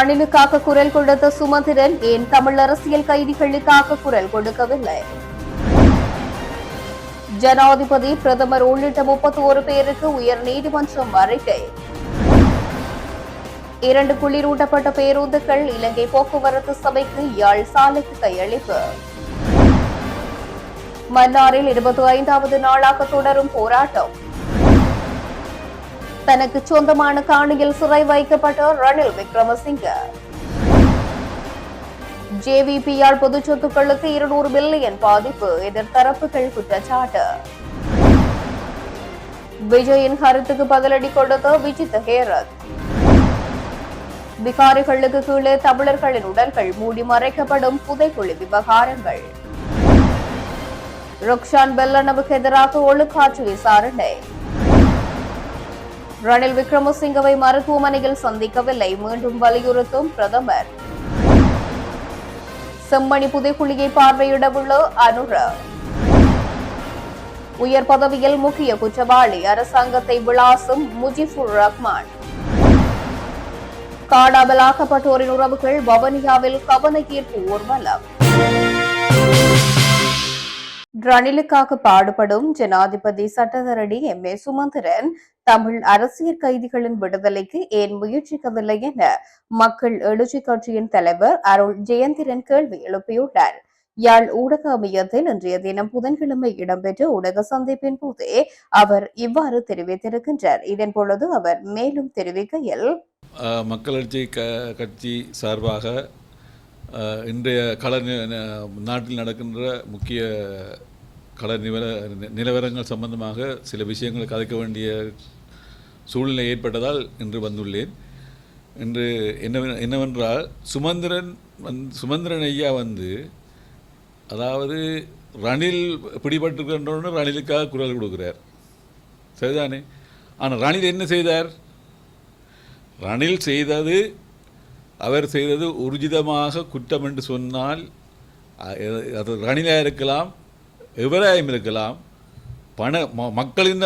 ரணிலுக்காக குரல் கொடுத்த சுமந்திரன் ஏன் தமிழ் அரசியல் கைதிகளுக்காக குரல் கொடுக்கவில்லை? ஜனாதிபதி பிரதமர் உள்ளிட்ட முப்பத்தி ஒரு பேருக்கு உயர் நீதிமன்றம் அறிக்கை. இரண்டு குளிரூட்டப்பட்ட பேருந்துகள் இலங்கை போக்குவரத்து சபைக்கு யாழ் சாலைக்கு கையளிப்பு. மன்னாரில் இருபத்தி ஐந்தாவது நாளாக தொடரும் போராட்டம். தனக்கு சொந்தமான காணியில் சிறை வைக்கப்பட்ட ரணில் விக்ரமசிங்க. ஜேவிபியால் பொது சொத்துக்களுக்கு இருநூறு பில்லியன் பாதிப்பு எதிர்த்தரப்புகள் குற்றச்சாட்டு. விஜயின் கருத்துக்கு பதிலடி கொடுத்த விஜித் ஹேரத். விகாரிகளுக்கு கீழே தமிழர்களின் உடல்கள் மூடி மறைக்கப்படும் புதைக்குழி விவகாரங்கள். ருக்ஷான் பெல்லனவுக்கு எதிராக ஒழுக்காற்று விசாரணை. ரணில் விக்ரமசிங்கவை மருத்துவமனையில் சந்திக்கவில்லை. மீண்டும் வலியுறுத்தும் பிரதமர். செம்மணி புதைக்குழியை பார்வையிடவுள்ள அனுர. உயர் பதவியில் முக்கிய குற்றவாளி. அரசாங்கத்தை விளாசும் முஜிபுர் ரஹ்மான். காணாமலாக்கப்பட்டோரின் உறவுகள் வவனியாவில் கவன ஈர்ப்பு ஊர்வலம். ரணிலுக்காக பாடுபடும் ஜனாதிபதி சட்டத்தரணி எம். ஏ. சுமந்திரன் தமிழ் அரசியல் கைதிகளின் விடுதலைக்கு ஏன் முயற்சிக்கவில்லை என மக்கள் எழுச்சி கட்சியின் தலைவர் அருள் ஜெயந்திரன் கேள்வி எழுப்பியுள்ளார். யாழ் ஊடக அமையத்தில் இன்றைய தினம் புதன்கிழமை இடம்பெற்ற ஊடக சந்திப்பின் போதே அவர் இவ்வாறு தெரிவித்திருக்கின்றார். இதன் பொழுது அவர் மேலும் தெரிவிக்கையில் அஹ், மக்களட்சி கட்சி சார்பாக இன்றைய கள நாட்டில் நடக்கின்ற முக்கிய கள நிவர நிலவரங்கள் சம்பந்தமாக சில விஷயங்கள் கதைக்க வேண்டிய சூழ்நிலை ஏற்பட்டதால் இன்று வந்துள்ளேன். இன்று என்ன என்னவென்றால் சுமந்திரன் வந் சுமந்திரன் ஐயா வந்து அதாவது ரணில் பிடிபட்டிருக்கின்றோன்னு ரணிலுக்காக குரல் கொடுக்குறார். சரிதானே? ஆனால் ரணில் என்ன செய்தார்? ரணில் செய்தது அவர் செய்தது உர்ஜிதமாக குற்றம் என்று சொன்னால் அது ரணிலாக இருக்கலாம் எவராயும் இருக்கலாம். பண ம- மக்களின்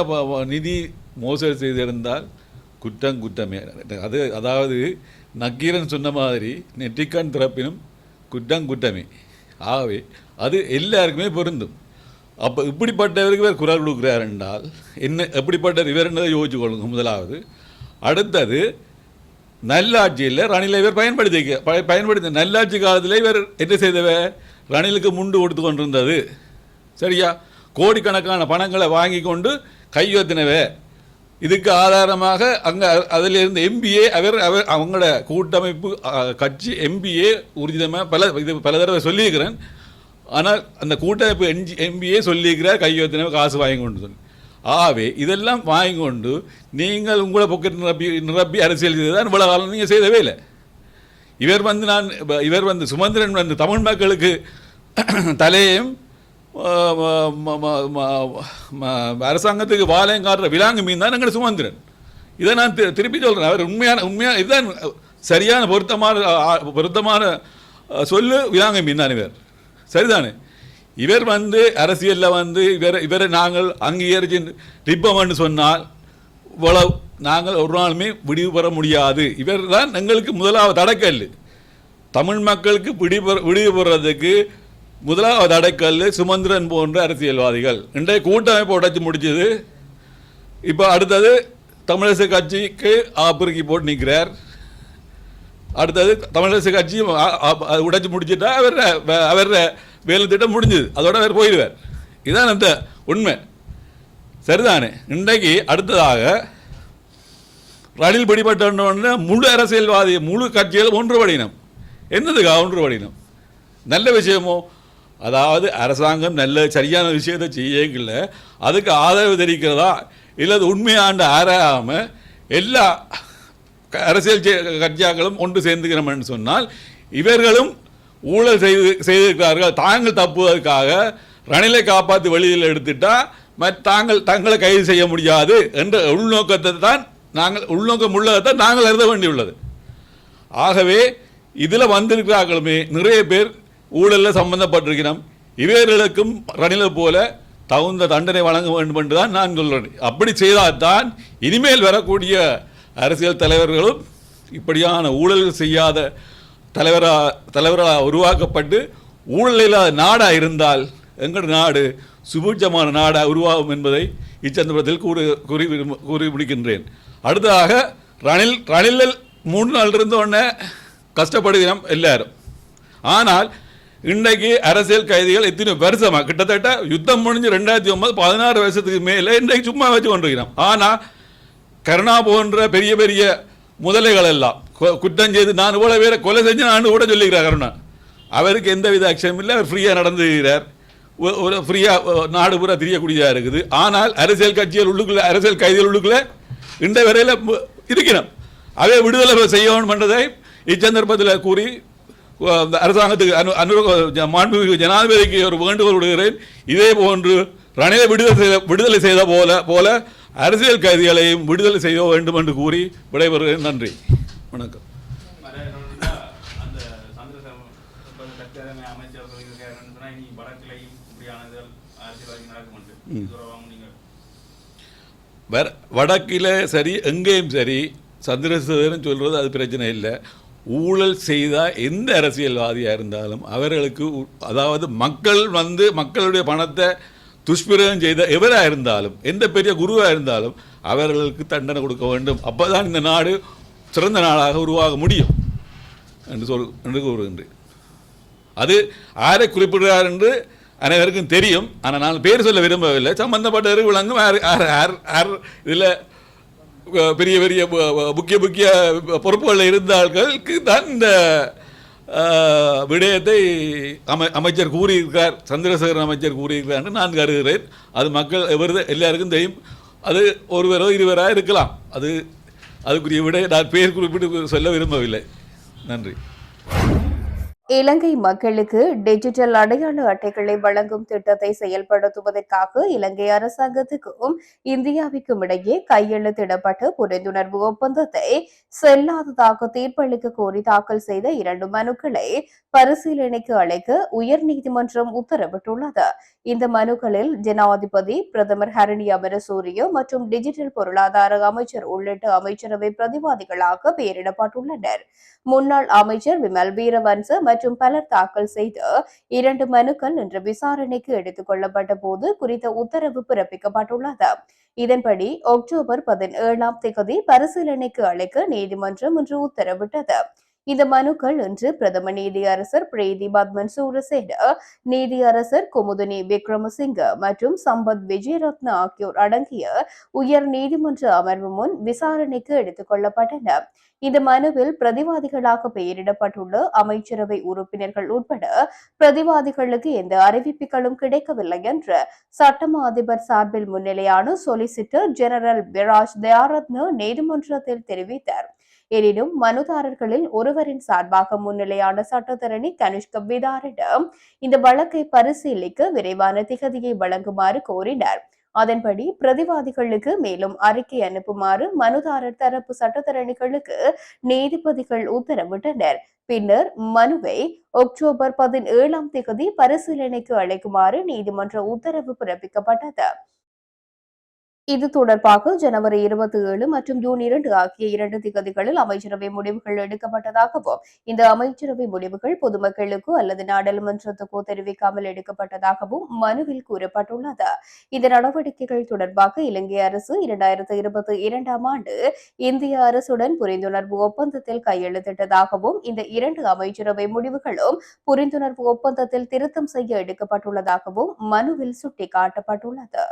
நிதி மோசடி செய்திருந்தால் குற்றம் குற்றமே. அது அதாவது நக்கீரன் சொன்ன மாதிரி நெற்றிக்கண் திறப்பினும் குற்றம் குற்றமே. ஆகவே அது எல்லாருக்குமே பொருந்தும். அப்போ இப்படிப்பட்டவருக்கு இவர் குரல் கொடுக்குறார் என்றால் என்ன எப்படிப்பட்ட இவர் என்ன யோசிச்சு கொள்ளுங்க முதலாவது. அடுத்தது நல்லாட்சியில் ரணிலை இவர் பயன்படுத்தி ப- பயன்படுத்தி நல்லாட்சி காலத்தில் இவர் என்ன செய்தவர்? ரணிலுக்கு முண்டு கொடுத்து கொண்டிருந்தது. சரியா? கோடிக்கணக்கான பணங்களை வாங்கி கொண்டு கையொத்தினவே இதுக்கு ஆதாரமாக அங்கே அதிலிருந்து எம்பிஏ அவர் அவர் அவங்களோட கூட்டமைப்பு கட்சி எம்பிஏ உறுதிதமாக பல இது பல தடவை சொல்லியிருக்கிறேன். ஆனால் அந்த கூட்டமைப்பு என்ஜி எம்பிஏ சொல்லியிருக்கிறார் கையொத்தினவை காசு வாங்கி கொண்டு சொல்லி. ஆகவே இதெல்லாம் வாங்கி கொண்டு நீங்கள் உங்களை பொக்கெட் நிரப்பி நிரப்பி அரசியல் செய்ததான் இவ்வளோ காலம் நீங்கள் செய்தவே இல்லை. இவர் வந்து நான் இவர் வந்து சுமந்திரன் வந்து தமிழ் மக்களுக்கு தலையையும் அரசாங்கத்துக்கு வாழையும் காட்டுற விலாங்கு மீன் தான் எங்கள் சுமந்திரன் இதை நான் திருப்பி சொல்கிறேன் அவர் உண்மையான உண்மையான இதுதான் சரியான பொருத்தமான பொருத்தமான சொல்லு விலாங்கு மீன் தான் இவர். சரிதானே? இவர் வந்து அரசியலில் வந்து இவர் இவரை நாங்கள் அங்கீகரிச்சு நிற்போம்னு சொன்னால் இவ்வளவு நாங்கள் ஒரு நாளுமே விடிவு பெற முடியாது. இவர் தான் எங்களுக்கு முதலாவது அடைக்கல் தமிழ் மக்களுக்கு விடிவு விடிவு பெறதுக்கு முதலாவது அடைக்கல் சுமந்திரன் போன்ற அரசியல்வாதிகள். இன்றைய கூட்டமைப்பு உடைச்சு முடிச்சது. இப்போ அடுத்தது தமிழரசு கட்சிக்கு ஆப்பிரிக்கி போட்டு நிற்கிறார் அடுத்தது தமிழரசு கட்சியும் அ- உடைச்சு முடிச்சிட்டா அவர் அவர் வேலை திட்டம் முடிஞ்சது. அதோட அவர் போயிடுவார். இதான் அந்த உண்மை. சரிதானே? இன்றைக்கு அடுத்ததாக ரணில் பிடிபட்டோன்னு முழு அரசியல்வாதி முழு கட்சிகள் ஒன்றுபடினம். என்னதுக்கா ஒன்றுபடினம்? நல்ல விஷயமோ? அதாவது அரசாங்கம் நல்ல சரியான விஷயத்தை செய்யல அதுக்கு ஆதரவு தெரிவிக்கிறதா? இல்லை அது உண்மையாண்டு ஆராயாமல் எல்லா க- அரசியல் கட்சியாக்களும் ஒன்று சேர்ந்துக்கிறோம்னு சொன்னால் இவர்களும் ஊழல் செய்து செய்திருக்கிறார்கள். தாங்கள் தப்புவதற்காக ரணிலை காப்பாற்றி வெளியில் எடுத்துட்டா மற்ற தாங்கள் தங்களை கைது செய்ய முடியாது என்ற உள்நோக்கத்தை தான் நாங்கள் உள்நோக்கம் உள்ளதை நாங்கள் எழுத வேண்டியுள்ளது. ஆகவே இதில் வந்திருக்கிறார்களுமே நிறைய பேர் ஊழலில் சம்பந்தப்பட்டிருக்கிறோம் இவர்களுக்கும் ரணிலர் போல தகுந்த தண்டனை வழங்க வேண்டும் என்று தான் நான் சொல்கிறேன் அப்படி செய்தால்தான் இனிமேல் வரக்கூடிய அரசியல் தலைவர்களும் இப்படியான ஊழல் செய்யாத தலைவராக தலைவராக உருவாக்கப்பட்டு ஊழல் இல்லாத நாடாக இருந்தால் எங்கள் நாடு சுபூட்சமான நாடாக உருவாகும் என்பதை இச்சந்தர்ப்பத்தில் கூறு கூறி கூறி முடிக்கின்றேன். அடுத்ததாக ரணில் ரணிலில் மூணு நாள் இருந்த உடனே கஷ்டப்படுகிறோம் எல்லாரும். ஆனால் இன்றைக்கு அரசியல் கைதிகள் எத்தனை வருஷமா? கிட்டத்தட்ட யுத்தம் முடிஞ்சு ரெண்டாயிரத்தி ஒன்பது பதினாறு வருஷத்துக்கு மேலே இன்றைக்கு சும்மா வச்சு கொண்டிருக்கிறோம். ஆனால் கருணா போன்ற பெரிய பெரிய முதலைகள் எல்லாம் கு- குற்றம் செய்து நான் இவ்வளோ பேரை கொலை செஞ்சு நான் கூட சொல்லிக்கிறார் கருணா. அவருக்கு எந்த வித அக்ஷயம் இல்லை அவர் ஃப்ரீயாக நடந்துகிறார் ஒரு ஃப்ரீயாக நாடு பூரா தெரியக்கூடியதாக இருக்குது. ஆனால் அரசியல் கட்சிகள் உள்ளுக்குள்ள அரசியல் கைதிகள் உள்ளுக்குள்ள இந்த வரையில் இருக்கிறோம். அவை விடுதலை செய்யணும் என்றதை இச்சந்தர்ப்பத்தில் கூறி அரசாங்கத்துக்கு அனு அனு ஜ- மாண்புமிகு ஜனாதிபதிக்கு ஒரு வேண்டுகோள் விடுகிறேன். இதே போன்று ரணிலை விடுதலை செய்த விடுதலை செய்த போல போல அரசியல் கைதிகளையும் விடுதலை செய்ய வேண்டும் என்று கூறி விடைபெறுகிறேன். நன்றி. வணக்கம். வடக்கில் சரி எங்கேயும் சரி சந்திரசேகரன் சொல்கிறது அது பிரச்சனை இல்லை. ஊழல் செய்தால் எந்த அரசியல்வாதியாக இருந்தாலும் அவர்களுக்கு உ- அதாவது மக்கள் வந்து மக்களுடைய பணத்தை துஷ்பிரகம் செய்த எவராக இருந்தாலும் எந்த பெரிய குருவாக இருந்தாலும் அவர்களுக்கு தண்டனை கொடுக்க வேண்டும். அப்போ தான் இந்த நாடு சிறந்த நாடாக உருவாக முடியும் என்று சொல் என்று கூறுகின்றேன். அது யாரை குறிப்பிடுகிறார் என்று அனைவருக்கும் தெரியும். ஆனால் நான் பேர் சொல்ல விரும்பவில்லை. சம்பந்தப்பட்டவர்கள் விளங்கும் யார் யார் யார் யார் இதில் பெரிய பெரிய முக்கிய முக்கிய பொறுப்புகளில் இருந்தார்களுக்கு தான் இந்த விடயத்தை அமை அமைச்சர் கூறியிருக்கிறார் சந்திரசேகரன் அமைச்சர் கூறியிருக்கிறார் நான் கருதுகிறேன். அது மக்கள் எவர் எல்லாருக்கும் தெரியும். அது ஒருவரோ இருவராக இருக்கலாம். அது அதுக்குரிய விட நான் பேர் குறிப்பிட்டு சொல்ல விரும்பவில்லை. நன்றி. இலங்கை மக்களுக்கு டிஜிட்டல் அடையாள அட்டைகளை வழங்கும் திட்டத்தை செயல்படுத்துவதற்காக இலங்கை அரசாங்கத்துக்கும் இந்தியாவுக்கும் இடையே கையெழுத்திடப்பட்ட புரிந்துணர்வு ஒப்பந்தத்தை செல்லாததாக தீர்ப்பளிக்க கோரி தாக்கல் செய்த இரண்டு மனுக்களை பரிசீலனைக்கு அழைக்க உயர்நீதிமன்றம் உத்தரவிட்டுள்ளது. இந்த மனுக்களில் ஜனாதிபதி பிரதமர் ஹரணி அமரசூரிய மற்றும் டிஜிட்டல் பொருளாதார அமைச்சர் உள்ளிட்ட அமைச்சரவை பிரதிவாதிகளாக பெயரிடப்பட்டுள்ளனர். முன்னாள் அமைச்சர் விமல் வீரவன்ச மற்றும் பலர் தாக்கல் செய்த இரண்டு மனுக்கள் இன்று விசாரணைக்கு எடுத்துக் கொள்ளப்பட்ட போது குறித்த உத்தரவு பிறப்பிக்கப்பட்டுள்ளது. இதன்படி அக்டோபர் பதினேழாம் தேதி பரிசீலனைக்கு அழைக்க நீதிமன்றம் இன்று உத்தரவிட்டது. இந்த மனுக்கள் இன்று பிரதம நீதியரசர் பிரீதி பத்மன் சூரசேன நீதியரசர் குமுதினி விக்ரமசிங்க மற்றும் சம்பத் விஜயரத்ன ஆகியோர் அடங்கிய உயர் நீதிமன்ற அமர்வு முன் விசாரணைக்கு எடுத்துக் கொள்ளப்பட்டன. இந்த மனுவில் பிரதிவாதிகளாக பெயரிடப்பட்டுள்ள அமைச்சரவை உறுப்பினர்கள் உட்பட பிரதிவாதிகளுக்கு எந்த அறிவிப்புகளும் கிடைக்கவில்லை என்று சட்டமா அதிபர் சார்பில் முன்னிலையான சொலிசிட்டர் ஜெனரல் விராஜ் தயாரத்ன நீதிமன்றத்தில் தெரிவித்தார். எனினும் மனுதாரர்களில் ஒருவரின் சார்பாக முன்னிலையான சட்டத்தரணி கனிஷ்க விதாரிடம் இந்த வழக்கை பரிசீலிக்க விரைவான திகதியை வழங்குமாறு கோரினார். அதன்படி பிரதிவாதிகளுக்கு மேலும் அறிக்கை அனுப்புமாறு மனுதாரர் தரப்பு சட்டத்தரணிகளுக்கு நீதிபதிகள் உத்தரவிட்டனர். பின்னர் மனுவை அக்டோபர் பதினேழாம் தேதி பரிசீலனைக்கு அழைக்குமாறு நீதிமன்ற உத்தரவு பிறப்பிக்கப்பட்டது. இது தொடர்பாக ஜனவரி இருபத்தி ஏழு மற்றும் ஜூன் இரண்டு ஆகிய இரண்டு திகதிகளில் அமைச்சரவை முடிவுகள் எடுக்கப்பட்டதாகவும் இந்த அமைச்சரவை முடிவுகள் பொதுமக்களுக்கோ அல்லது நாடாளுமன்றத்துக்கோ தெரிவிக்காமல் எடுக்கப்பட்டதாகவும் மனுவில் கூறப்பட்டுள்ளது. இந்த நடவடிக்கைகள் தொடர்பாக இலங்கை அரசு இரண்டாயிரத்து இருபத்தி இரண்டாம் ஆண்டு இந்திய அரசுடன் புரிந்துணர்வு ஒப்பந்தத்தில் கையெழுத்திட்டதாகவும் இந்த இரண்டு அமைச்சரவை முடிவுகளும் புரிந்துணர்வு ஒப்பந்தத்தில் திருத்தம் செய்ய எடுக்கப்பட்டுள்ளதாகவும் மனுவில் சுட்டிக்காட்டப்பட்டுள்ளது.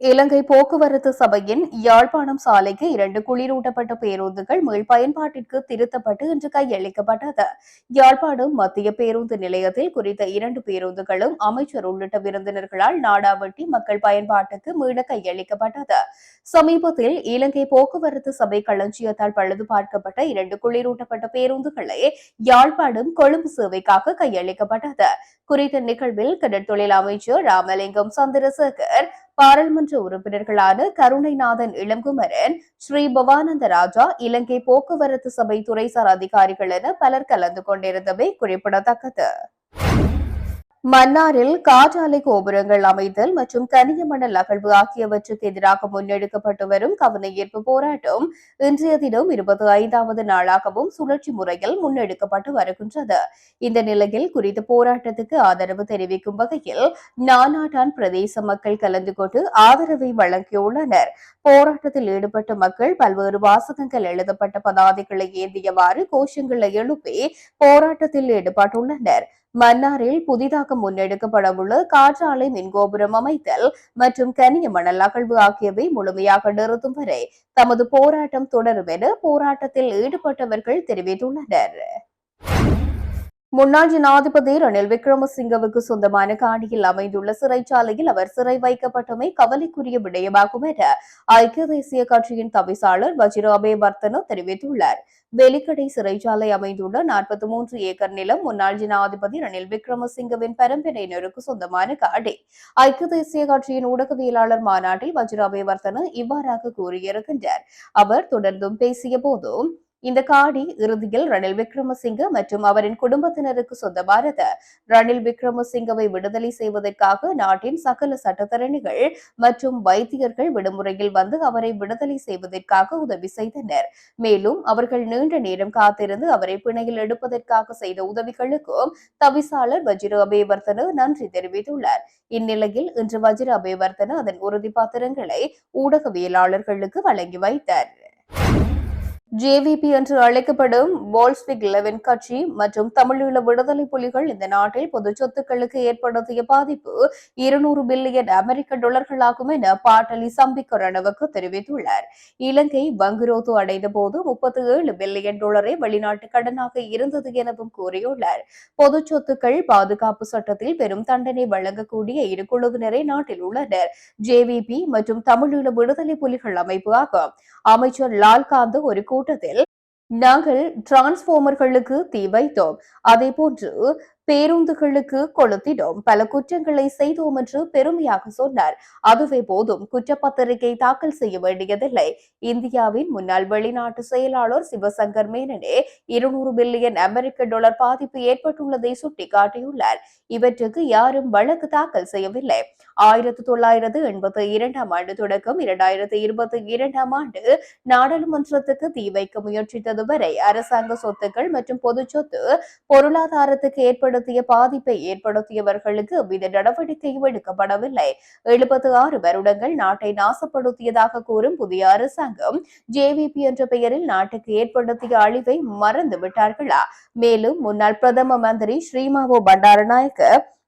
இலங்கை போக்குவரத்து சபையின் யாழ்ப்பாணம் சாலைக்கு இரண்டு குளிரூட்டப்பட்ட பேருந்துகள் மீள் பயன்பாட்டிற்கு திருத்தப்பட்டு இன்று கையளிக்கப்பட்டது. யாழ்ப்பாணம் மத்திய பேருந்து நிலையத்தில் குறித்த இரண்டு பேருந்துகளும் அமைச்சர் உள்ளிட்ட விருந்தினர்களால் நாடாவட்டி மக்கள் பயன்பாட்டுக்கு மீள கையளிக்கப்பட்டது. சமீபத்தில் இலங்கை போக்குவரத்து சபை களஞ்சியத்தால் பழுது பார்க்கப்பட்ட இரண்டு குளிரூட்டப்பட்ட பேருந்துகளை யாழ்ப்பாணம் கொழும்பு சேவைக்காக கையளிக்கப்பட்டது. குறித்த நிகழ்வில் கடற்தொழில் அமைச்சர் ராமலிங்கம் சந்திரசேகர் பாராளுமன்ற உறுப்பினர்களான கருணைநாதன் இளங்குமரன் ஸ்ரீ பவானந்த ராஜா இலங்கை போக்குவரத்து சபை துறைசார் அதிகாரிகள் என பலர் கலந்து கொண்டிருந்தவை குறிப்பிடத்தக்கது. மன்னாரில் காற்றாலை கோபுரங்கள் அமைத்தல் மற்றும் கனிய மணல் அகழ்வு ஆகியவற்றுக்கு எதிராக முன்னெடுக்கப்பட்டு வரும் கவனஈர்ப்பு போராட்டம் இன்றைய தினம் இருபத்தி ஐந்தாவது நாளாகவும் சுழற்சி முறையில் முன்னெடுக்கப்பட்டு வருகின்றது. இந்த நிலையில் குறித்த போராட்டத்துக்கு ஆதரவு தெரிவிக்கும் வகையில் நானாட்டான் பிரதேச மக்கள் கலந்து கொண்டு ஆதரவை வழங்கியுள்ளனர். போராட்டத்தில் ஈடுபட்ட மக்கள் பல்வேறு வாசகங்கள் எழுதப்பட்ட பதாதைகளை ஏந்தியவாறு கோஷங்களை எழுப்பி போராட்டத்தில் ஈடுபட்டுள்ளனர். மன்னாரில் புதிதாக முன்னெடுக்கப்படவுள்ள காற்றாலை மின்கோபுரம் அமைத்தல் மற்றும் கனிய மணல் அகழ்வு ஆகியவை முழுமையாக நிறுத்தும் வரை தமது போராட்டம் தொடரும் என போராட்டத்தில் ஈடுபட்டவர்கள் தெரிவித்துள்ளனர். முன்னாள் ஜனாதிபதி ரணில் விக்ரமசிங்கவுக்கு சொந்தமான காணியில் அமைந்துள்ள சிறைச்சாலையில் அவர் சிறை வைக்கப்பட்டமை கவலைக்குரிய விடயமாகும் என ஐக்கிய தேசிய கட்சியின் தவிசாளர் வஜிராபே வர்த்தன தெரிவித்துள்ளார். வெலிக்கடை சிறைச்சாலை அமைந்துள்ள நாற்பத்தி மூன்று ஏக்கர் நிலம் முன்னாள் ஜனாதிபதி ரணில் விக்ரமசிங்கவின் பரம்பரையினருக்கு சொந்தமான காடி. ஐக்கிய தேசிய கட்சியின் ஊடகவியலாளர் மாநாட்டில் வஜிராபே வர்த்தன இவ்வாறாக கூறியிருக்கின்றார். அவர் தொடர்ந்தும் பேசிய போதும் இந்த காடி இறுதியில் ரணில் விக்ரமசிங்க மற்றும் அவரின் குடும்பத்தினருக்கு சொந்தமானது ரணில் விக்ரமசிங்கவை விடுதலை செய்வதற்காக நாட்டின் சகல சட்டத்தரணிகள் மற்றும் வைத்தியர்கள் விடுமுறையில் வந்து அவரை விடுதலை செய்வதற்காக உதவி செய்தனர். மேலும் அவர்கள் நீண்ட நேரம் காத்திருந்து அவரை பிணையில் எடுப்பதற்காக செய்த உதவிகளுக்கும் தவிசாளர் வஜிர அபேவர்த்தன நன்றி தெரிவித்துள்ளார். இந்நிலையில் இன்று வஜிர அபேவர்த்தன அதன் உறுதி பாத்திரங்களை ஊடகவியலாளர்களுக்கு வழங்கி வைத்தார். ஜேவிபி என்று அழைக்கப்படும் போல்ஸ்விக் லெவன் கட்சி மற்றும் தமிழீழ விடுதலை புலிகள் இந்த நாட்டில் பொது சொத்துக்களுக்கு ஏற்படுத்திய பாதிப்பு இருநூறு பில்லியன் அமெரிக்க டாலர்களாகும் என பாட்டலி சம்பிக்க ரணவுக்கு தெரிவித்துள்ளார். இலங்கை வங்குரோத்து அடைந்த போது முப்பத்தி ஏழு பில்லியன் டாலரை வெளிநாட்டு கடனாக இருந்தது எனவும் கூறியுள்ளார். பொது சொத்துக்கள் பாதுகாப்பு சட்டத்தில் பெரும் தண்டனை வழங்கக்கூடிய இரு குழுவினரே நாட்டில் உள்ளனர். ஜேவிபி மற்றும் தமிழீழ விடுதலை புலிகள் அமைப்பு ஆகும். அமைச்சர் லால்காந்து ஒரு கூட்டத்தில் நாங்கள் டிரான்ஸ்ஃபார்மர்களுக்கு தீ வைத்தோம். அதே போன்று பேருந்துகளுக்கு கொளுத்தினோம். பல குற்றங்களை செய்தோம் என்று பெருமையாக சொன்னார். அதுவே போதும். குற்றப்பத்திரிகை தாக்கல் செய்ய வேண்டியதில்லை. இந்தியாவின் முன்னாள் வெளிநாட்டு செயலாளர் சிவசங்கர் மேனனே இருநூறு பில்லியன் அமெரிக்க டாலர் பாதிப்பு ஏற்பட்டுள்ளதை சுட்டிக்காட்டியுள்ளார். இவற்றுக்கு யாரும் வழக்கு தாக்கல் செய்யவில்லை. ஆயிரத்தி தொள்ளாயிரத்து எண்பத்தி இரண்டாம் ஆண்டு தொடக்கம் இரண்டாயிரத்தி இருபத்தி இரண்டாம் ஆண்டு நாடாளுமன்றத்துக்கு தீ வைக்க முயற்சித்தது வரை அரசாங்க சொத்துக்கள் மற்றும் பொது சொத்து பொருளாதாரத்துக்கு ஏற்படுத்திய பாதிப்பை ஏற்படுத்தியவர்களுக்கு எவ்வித நடவடிக்கையும் எடுக்கப்படவில்லை. எழுபத்தி ஆறு வருடங்கள் நாட்டை நாசப்படுத்தியதாக கூறும் புதிய அரசாங்கம் ஜேவிபி என்ற பெயரில் நாட்டுக்கு ஏற்படுத்திய அழிவை மறந்து விட்டார்களா? மேலும் முன்னாள் பிரதம மந்திரி ஸ்ரீமாவோ பண்டாரநாயக்க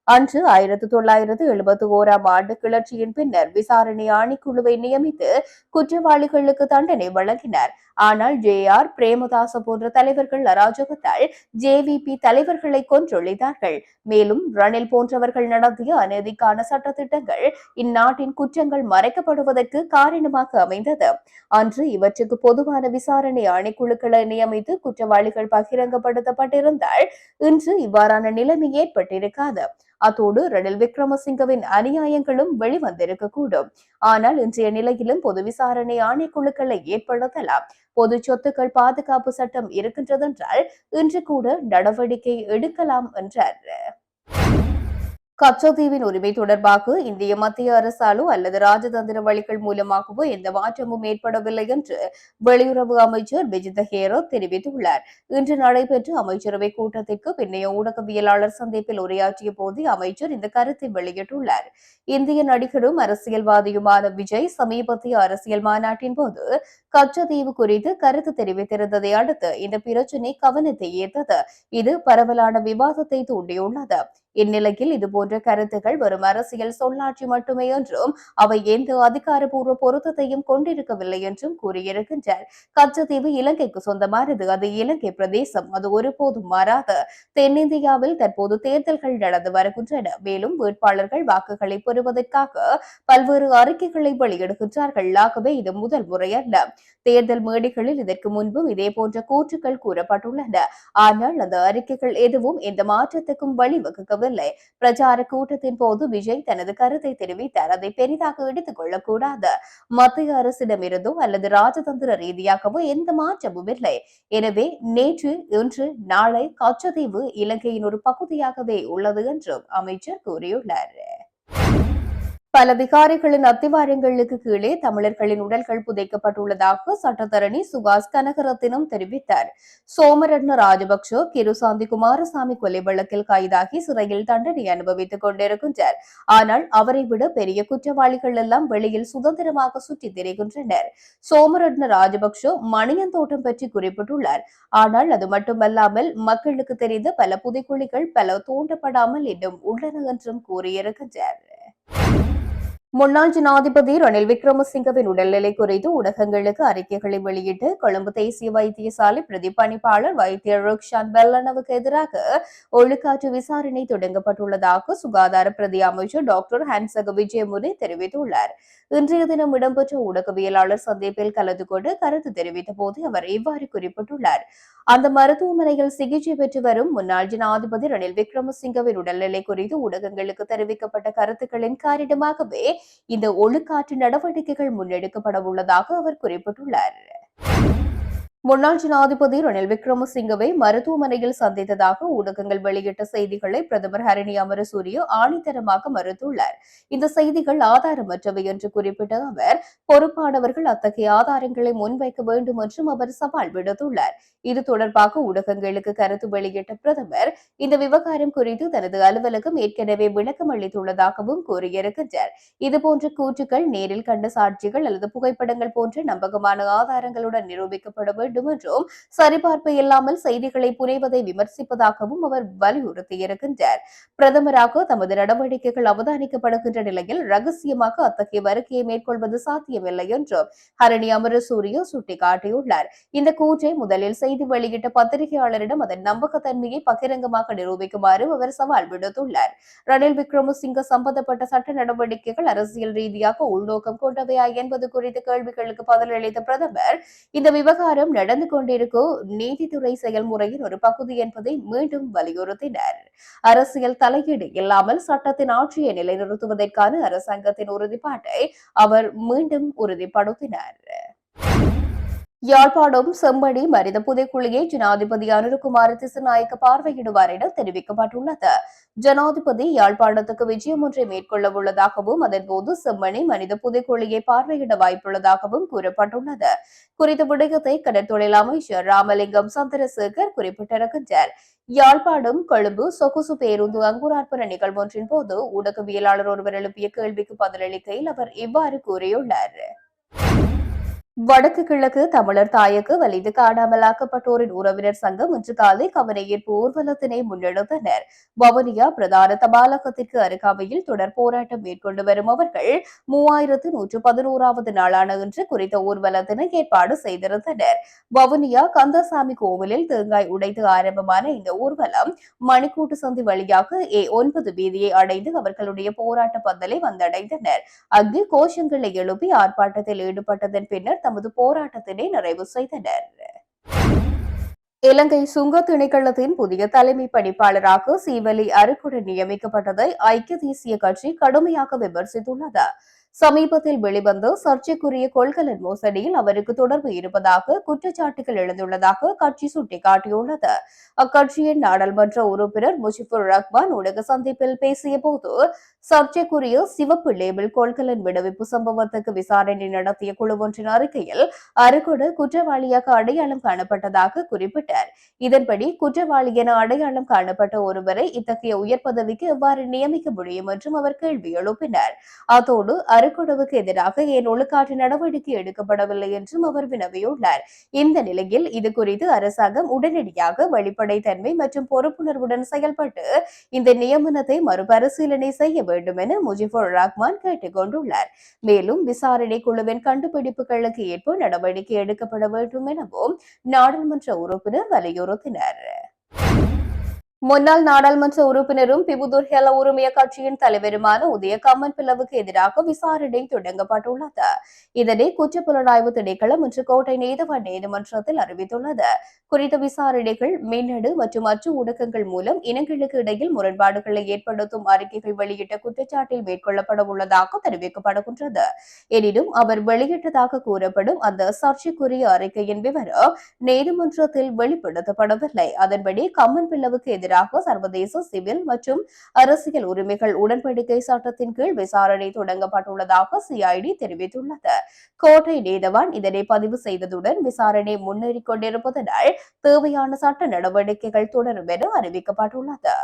அன்று ஆயிரத்தி தொள்ளாயிரத்து எழுபத்தி ஓராம் ஆண்டு கிளர்ச்சியின் பின்னர் விசாரணை ஆணைக்குழுவை நியமித்து குற்றவாளிகளுக்கு தண்டனை வழங்கினார். ஆனால் ஜே ஆர் பிரேமதாச போன்ற தலைவர்கள் அராஜகத்தால் ஜேவிபி தலைவர்களை கொன்றொழித்தார்கள் மேலும் ரணில் போன்றவர்கள் நடத்திய அநீதிக்கான சட்டத்திட்டங்கள் இந்நாட்டின் குற்றங்கள் மறைக்கப்படுவதற்கு காரணமாக அமைந்தது. அன்று இவற்றுக்கு பொதுவான விசாரணை ஆணைக்குழுக்களை நியமித்து குற்றவாளிகள் பகிரங்கப்படுத்தப்பட்டிருந்தால் இன்று இவ்வாறான நிலைமை ஏற்பட்டிருக்காது. அத்தோடு ரணில் விக்ரமசிங்கவின் அநியாயங்களும் வெளிவந்திருக்கக்கூடும். ஆனால் இன்றைய நிலையிலும் பொது விசாரணை ஆணைக்குழுக்களை ஏற்படுத்தலாம். பொது சொத்துக்கள் பாதுகாப்பு சட்டம் இருக்கின்றதென்றால் இன்று கூட நடவடிக்கை எடுக்கலாம் என்றார். கச்சத்தீவின் உரிமை தொடர்பாக இந்திய மத்திய அரசாலோ அல்லது ராஜதந்திர வழிகள் மூலமாகவோ எந்த மாற்றமும் ஏற்படவில்லை என்று வெளியுறவு அமைச்சர் விஜித ஹேரோ தெரிவித்துள்ளார். இன்று நடைபெற்ற அமைச்சரவை கூட்டத்திற்கு பின்னைய ஊடகவியலாளர் சந்திப்பில் உரையாற்றிய போது அமைச்சர் இந்த கருத்தை வெளியிட்டுள்ளார். இந்திய நடிகரும் அரசியல்வாதியுமான விஜய் சமீபத்திய அரசியல் மாநாட்டின் போது கச்சத்தீவு குறித்து கருத்து தெரிவித்திருந்ததை அடுத்து இந்த பிரச்சினை கவனத்தை ஈர்த்தது. இது பரவலான விவாதத்தை தூண்டியுள்ளது. இந்நிலையில் இதுபோன்ற கருத்துகள் வெறும் அரசியல் சொல்லாட்சி மட்டுமே என்றும் அவை எந்த அதிகாரப்பூர்வ பொருத்தத்தையும் கொண்டிருக்கவில்லை என்றும் கூறியிருக்கின்றார். கச்சத்தீவு இலங்கைக்கு சொந்தமானது அது இலங்கை பிரதேசம் அது ஒருபோதும் மாறாத. தென்னிந்தியாவில் தற்போது தேர்தல்கள் நடந்து வருகின்றன. மேலும் வேட்பாளர்கள் வாக்குகளை பெறுவதற்காக பல்வேறு அறிக்கைகளை வெளியிடுகின்றார்கள். ஆகவே இது முதல் முறையல்ல. தேர்தல் மேடைகளில் இதற்கு முன்பும் இதே போன்ற கூற்றுக்கள் கூறப்பட்டுள்ளன. ஆனால் அந்த அறிக்கைகள் எதுவும் எந்த மாற்றத்துக்கும் வழிவகுக்கவில்லை. தெரிவிக்கவில்லை பிரச்சார கூட்டத்தின் போது விஜய் தனது கருத்தை தெரிவித்தார். அதை பெரிதாக எடுத்துக் கொள்ளக்கூடாது. மத்திய அரசிடமிருந்தோ அல்லது ராஜதந்திர ரீதியாகவோ எந்த மாற்றமும் இல்லை. எனவே நேற்று இன்று நாளை கச்சதீவு இலங்கையின் ஒரு பகுதியாகவே உள்ளது என்றும் அமைச்சர் கூறியுள்ளார். பல விகாரிகளின் அத்திவாரங்களுக்கு கீழே தமிழர்களின் உடல்கள் புதைக்கப்பட்டுள்ளதாக சட்டத்தரணி சுகாஸ் கனகரத்தினம் தெரிவித்தார். சோமரட்ன ராஜபக்ஷ கிருசாந்தி குமாரசாமி கொலை வழக்கில் கைதாகி சிறையில் தண்டனை அனுபவித்துக் கொண்டிருக்கின்றார். ஆனால் அவரை விட பெரிய குற்றவாளிகள் எல்லாம் வெளியில் சுதந்திரமாக சுற்றித் திரிகின்றனர். சோமரட்ன ராஜபக்ஷ மணியந்தோட்டம் பற்றி குறிப்பிட்டுள்ளார். ஆனால் அது மட்டுமல்லாமல் மக்களுக்கு தெரிந்த பல புதைக்குழிகள் பல தோண்டப்படாமல் இன்னும் உள்ளன என்றும் கூறியிருக்கின்றார். முன்னாள் ஜனாதிபதி ரணில் விக்ரமசிங்கவின் உடல்நிலை குறித்து ஊடகங்களுக்கு அறிக்கைகளை வெளியிட்டு கொழும்பு தேசிய வைத்தியசாலை பிரதிபணிப்பாளர் வைத்தியர் ருக்ஷான் பெல்லனவுக்கு எதிராக ஒழுக்காற்று விசாரணை தொடங்கப்பட்டுள்ளதாக சுகாதார பிரதி அமைச்சர் டாக்டர் ஹன்சக விஜயமுனி தெரிவித்துள்ளார். இன்றைய தினம் இடம்பெற்ற ஊடகவியலாளர் சந்திப்பில் கலந்து கொண்டு கருத்து தெரிவித்த போது அவர் இவ்வாறு குறிப்பிட்டுள்ளார். அந்த மருத்துவமனையில் சிகிச்சை பெற்று வரும் முன்னாள் ஜனாதிபதி ரணில் விக்ரமசிங்கவின் உடல்நிலை குறித்து ஊடகங்களுக்கு தெரிவிக்கப்பட்ட கருத்துக்களின் காரணமாகவே இந்த ஒழுக்காற்று நடவடிக்கைகள் முன்னெடுக்கப்பட உள்ளதாக அவர் குறிப்பிட்டுள்ளார். முன்னாள் ஜனாதிபதி ரணில் விக்ரமசிங்கவை மருத்துவமனையில் சந்தித்ததாக ஊடகங்கள் வெளியிட்ட செய்திகளை பிரதமர் ஹரணி அமரசூரிய ஆணித்தரமாக மறுத்துள்ளார். இந்த செய்திகள் ஆதாரமற்றவை என்று குறிப்பிட்ட அவர் பொறுப்பானவர்கள் அத்தகைய ஆதாரங்களை முன்வைக்க வேண்டும் என்றும் அவர் சவால் விடுத்துள்ளார். இது தொடர்பாக ஊடகங்களுக்கு கருத்து வெளியிட்ட பிரதமர் இந்த விவகாரம் குறித்து தனது அலுவலகம் ஏற்கனவே விளக்கம் அளித்துள்ளதாகவும் கூறியிருக்கின்றார். இதுபோன்ற கூற்றுகள் நேரில் கண்ட சாட்சிகள் அல்லது புகைப்படங்கள் போன்ற நம்பகமான ஆதாரங்களுடன் நிரூபிக்கப்பட வேண்டும் வேண்டும் என்றும் சரிபார்ப்பு இல்லாமல் செய்திகளை புனைவதை விமர்சிப்பதாகவும் அவர் வலியுறுத்தியிருக்கின்றார். பிரதமராக தமது நடவடிக்கைகள் அவதானிக்கப்படுகின்ற நிலையில் ரகசியமாக அத்தகைய வருகையை மேற்கொள்வது சாத்தியமில்லை என்றும் ஹரணி அமரசூரிய சுட்டிக்காட்டியுள்ளார். இந்த கூற்றை முதலில் செய்தி வெளியிட்ட பத்திரிகையாளரிடம் அதன் நம்பகத்தன்மையை பகிரங்கமாக நிரூபிக்குமாறு அவர் சவால் விடுத்துள்ளார். ரணில் விக்ரமசிங்க சம்பந்தப்பட்ட சட்ட நடவடிக்கைகள் அரசியல் ரீதியாக உள்நோக்கம் கொண்டவையா என்பது குறித்த கேள்விகளுக்கு பதிலளித்த பிரதமர் இந்த விவகாரம் நடந்து கொண்டிருக்கும் நீதித்துறை செயல்முறையின் ஒரு பகுதி என்பதை மீண்டும் வலியுறுத்தினார். அரசியல் தலையீடு இல்லாமல் சட்டத்தின் ஆட்சியை நிலைநிறுத்துவதற்கான அரசாங்கத்தின் உறுதிப்பாட்டை அவர் மீண்டும் உறுதிப்படுத்தினார். யாழ்ப்பாணம் செம்மணி மனித புதைக்குழியை ஜனாதிபதி அனுருகுமார் திசுநாயக்க பார்வையிடுவார் என தெரிவிக்கப்பட்டுள்ளது. ஜனாதிபதி யாழ்ப்பாணத்துக்கு விஜயம் ஒன்றை மேற்கொள்ள உள்ளதாகவும் அதன்போது செம்மணி மனித புதைக்குழியை பார்வையிட வாய்ப்புள்ளதாகவும் கூறப்பட்டுள்ளது. குறித்த விடயத்தை கடற்தொழில் அமைச்சர் ராமலிங்கம் சந்திரசேகர் குறிப்பிட்டிருக்கின்றார். யாழ்ப்பாணம் கொழும்பு சொகுசு பேருந்து அங்குரார்ப்பண நிகழ்வொன்றின் போது ஊடகவியலாளர் ஒருவர் எழுப்பிய கேள்விக்கு பதிலளிக்கையில் அவர் இவ்வாறு கூறியுள்ளார். வடக்கு கிழக்கு தமிழர் தாயக்கு வலிது காணாமலாக்கப்பட்டோரின் உறவினர் சங்கம் இன்று காலை கவனஈர்ப்பு ஊர்வலத்தினை முன்னெடுத்தனர். வவுனியா பிரதான தபாலகத்திற்கு அருகாமையில் தொடர் போராட்டம் மேற்கொண்டு வரும் அவர்கள் மூவாயிரத்து நூற்று பதினோராவது நாளான இன்று குறித்த ஊர்வலத்தினை ஏற்பாடு செய்திருந்தனர். வவுனியா கந்தசாமி கோவிலில் தேங்காய் உடைத்து ஆரம்பமான இந்த ஊர்வலம் மணிக்கூட்டு சந்தி வழியாக ஏ ஒன்பது வீதியை அடைந்து அவர்களுடைய போராட்ட பந்தலை வந்தடைந்தனர். அங்கு கோஷங்களை எழுப்பி ஆர்ப்பாட்டத்தில் ஈடுபட்டதன் பின்னர் தமது போராட்டத்தினை நிறைவு செய்தனர். இலங்கை சுங்க திணைக்களத்தின் புதிய தலைமை பணிப்பாளராக சீவலி அருக்குடன் நியமிக்கப்பட்டதை ஐக்கிய தேசிய கட்சி கடுமையாக விமர்சித்துள்ளது. சமீபத்தில் வெளிவந்த சர்ச்சைக்குரிய கொள்கலன் மோசடியில் அவருக்கு தொடர்பு இருப்பதாக குற்றச்சாட்டுகள் எழுந்துள்ளதாக கட்சி சுட்டிக்காட்டியுள்ளது. அக்கட்சியின் நாடாளுமன்ற உறுப்பினர் முஜிபுர் ரஹ்மான் ஊடக சந்திப்பில் பேசிய போது சர்ச்சைக்குரிய சிவப்பு லேபிள் கொள்கலன் விடுவிப்பு சம்பவத்துக்கு விசாரணை நடத்திய குழு ஒன்றின் அறிக்கையில் அருகோடு குற்றவாளியாக அடையாளம் காணப்பட்டதாக குறிப்பிட்டார். இதன்படி குற்றவாளி என அடையாளம் காணப்பட்ட ஒருவரை இத்தகைய உயர் பதவிக்கு எவ்வாறு நியமிக்க முடியும் என்றும் அவர் கேள்வி எழுப்பினார். அதோடு அருக்கொடவுக்கு எதிராக ஏன் ஒழுக்காற்று நடவடிக்கை எடுக்கப்படவில்லை என்றும் அவர் வினவியுள்ளார். இந்த நிலையில் இது குறித்து அரசாங்கம் உடனடியாக வெளிப்படைத்தன்மை மற்றும் பொறுப்புணர்வுடன் செயல்பட்டு இந்த நியமனத்தை மறுபரிசீலனை செய்ய வேண்டும் என முஜிபுர் ரஹ்மான் கேட்டுக் கொண்டுள்ளார். மேலும் விசாரணை குழுவின் கண்டுபிடிப்புகளுக்கு ஏற்ப நடவடிக்கை எடுக்கப்பட வேண்டும் எனவும் நாடாளுமன்ற உறுப்பினர் வலியுறுத்தினர். முன்னாள் நாடாளுமன்ற உறுப்பினரும் பிபுதூர் ஹெல உரிமைய கட்சியின் தலைவருமான உதய கம்மன் பிளவுக்கு எதிராக விசாரணை தொடங்கப்பட்டுள்ளது. இதனை குற்றப்புலனாய்வு திணைக்களம் இன்று கோட்டை நீதவன் நீதிமன்றத்தில் அறிவித்துள்ளது. குறித்த விசாரணைகள் மின்னணு மற்றும் மற்ற ஊடகங்கள் மூலம் இனங்களுக்கு இடையில் முரண்பாடுகளை ஏற்படுத்தும் அறிக்கைகள் வெளியிட்ட குற்றச்சாட்டில் மேற்கொள்ளப்பட உள்ளதாக தெரிவிக்கப்படுகின்றது. எனினும் அவர் வெளியிட்டதாக கூறப்படும் அந்த சர்ச்சைக்குரிய அறிக்கையின் விவரம் நீதிமன்றத்தில் வெளிப்படுத்தப்படவில்லை. அதன்படி கம்மன் பிளவுக்கு எதிராக சர்வதேச சிவில் மற்றும் அரசியல் உரிமைகள் உடன்படிக்கை சட்டத்தின் கீழ் விசாரணை தொடங்கப்பட்டுள்ளதாக சிஐடி தெரிவித்துள்ளது. கோட்டை நீதவான் இதனை பதிவு செய்ததுடன் விசாரணை முன்னேறிக் கொண்டிருப்பதனால் தேவையான சட்ட நடவடிக்கைகள் தொடரும் என அறிவிக்கப்பட்டுள்ளது.